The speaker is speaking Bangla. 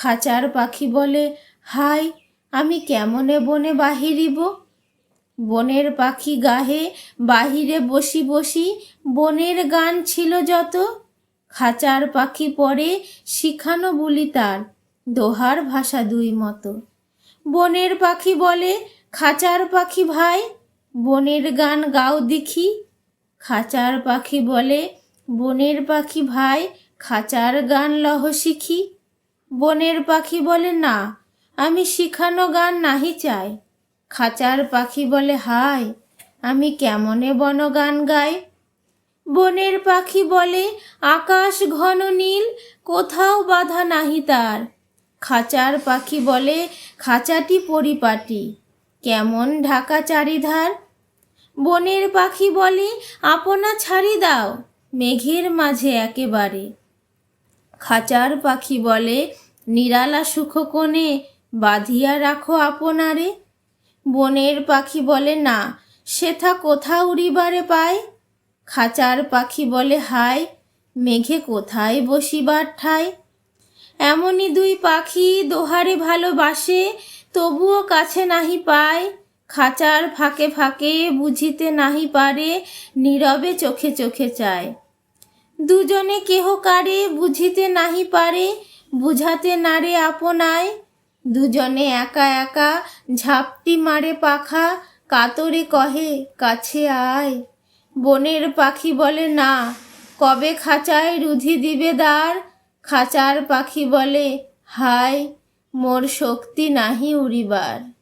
খাঁচার পাখি বলে, হাই, আমি কেমনে বনে বাহিরিব? বনের পাখি গাহে, বাহিরে বসি বসি, বনের গান ছিল যত। খাঁচার পাখি পরে, শিখানো বলি তার, দোহার ভাষা দুই মতো। বনের পাখি বলে, খাঁচার পাখি ভাই, বনের গান গাও দেখি। খাঁচার পাখি বলে, বনের পাখি ভাই, খাঁচার গান লহ শিখি। বনের পাখি বলে, না, আমি শিখানো গান নাহি চাই। খাঁচার পাখি বলে, হায়, আমি কেমনে বন গান গাই? বনের পাখি বলে, আকাশ ঘন নীল, কোথাও বাধা নাহি তার। খাঁচার পাখি বলে, খাঁচাটি পরিপাটি, কেমন ঢাকা চারিধার? বনের পাখি বলে, আপনা ছাড়ি দাও, মেঘের মাঝে একেবারে। খাঁচার পাখি বলে নিরালা সুখ কোণে বাঁধিয়া রাখো আপনারে। বনের পাখি বলে, না, সেথা কোথা উড়িবারে পায়? খাঁচার পাখি বলে, হায়, মেঘে কোথায় বসিবার ঠাই? এমনই দুই পাখি দোহারে ভালোবাসে, তবুও কাছে নাহি পায়। খাঁচার ফাঁকে ফাঁকে বুঝিতে নাহি পারে, নীরবে চোখে চোখে চায়। দুজনে কেহ কারে বুঝিতে নাহি পারে বুঝাতে নারে আপনায়। দুজনে একা একা ঝাপটি মারে পাখা, কাতরে কহে, কাছে আয়। বনের পাখি বলে, না। কবে খাঁচায় রুধি দিবে দ্বার? খাঁচার পাখি বলে, হায়, মোর শক্তি নাহি উড়িবার।